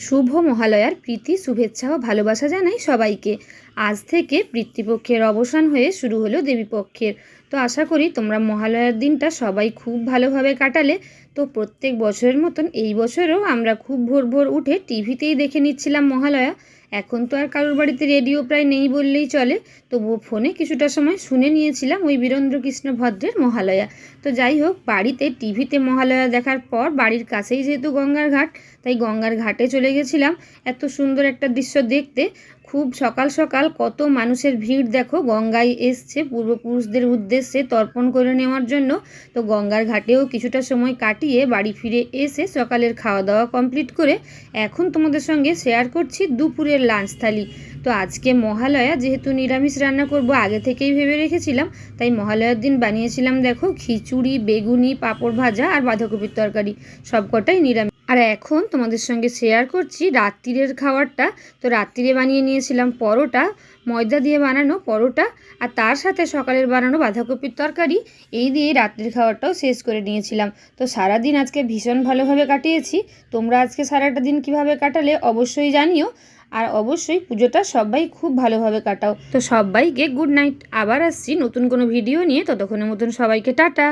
শুভ মহালয়ার প্রীতি, শুভেচ্ছা ও ভালোবাসা জানাই সবাইকে। আজ থেকে পিতৃপক্ষের অবসান হয়ে শুরু হলো দেবীপক্ষের। তো আশা করি তোমরা মহালয়ার দিনটা সবাই খুব ভালোভাবে কাটালে। তো প্রত্যেক বছরের মতন এই বছরও আমরা খুব ভোর ভোর উঠে টিভিতেই দেখে নিচ্ছিলাম মহালয়া। এখন তো আর কারোর বাড়িতে রেডিও প্রায় নেই বললেই চলে। তবুও ফোনে কিছুটা সময় শুনে নিয়েছিলাম ওই বীরেন্দ্রকৃষ্ণ ভদ্রের মহালয়া। তো যাই হোক, বাড়িতে টিভিতে মহালয়া দেখার পর বাড়ির কাছেই যেহেতু গঙ্গার ঘাট, তাই গঙ্গার ঘাটে চলে গেছিলাম। এত সুন্দর একটা দৃশ্য দেখতে। খুব সকাল সকাল কত মানুষের ভিড় দেখো, গঙ্গায় এসছে পূর্বপুরুষদের উদ্দেশ্যে তর্পণ করে নেওয়ার জন্য। তো গঙ্গার ঘাটেও কিছুটা সময় কাটিয়ে বাড়ি ফিরে এসে সকালের খাওয়া দাওয়া কমপ্লিট করে এখন তোমাদের সঙ্গে শেয়ার করছি দুপুরের লাঞ্চ থালি। তো আজকে মহালয়া, যেহেতু নিরামিষ রান্না করব, আগে থেকেই ভেবে রেখেছিলাম। তাই মহালয়ার দিন বানিয়েছিলাম, দেখো, খিচুড়ি, বেগুনি, পাঁপড় ভাজা আর বাঁধাকপির তরকারি। সবকটাই নিরামিষ। আর এখন তোমাদের সঙ্গে শেয়ার করছি রাত্রিরের খাবারটা। তো রাত্রিরে বানিয়ে নিয়েছিলাম পরোটা, ময়দা দিয়ে বানানো পরোটা, আর তার সাথে সকালের বানানো বাঁধাকপির তরকারি। এই দিয়ে রাত্রির খাবারটাও শেষ করে নিয়েছিলাম। তো সারাদিন আজকে ভীষণ ভালোভাবে কাটিয়েছি। তোমরা আজকে সারাটা দিন কীভাবে কাটালে অবশ্যই জানিও। আর অবশ্যই পুজোটা সবাই খুব ভালোভাবে কাটাও। তো সবাইকে গুড নাইট আবার আসছি নতুন কোনো ভিডিও নিয়ে। ততক্ষণের মতন সবাইকে টাটা।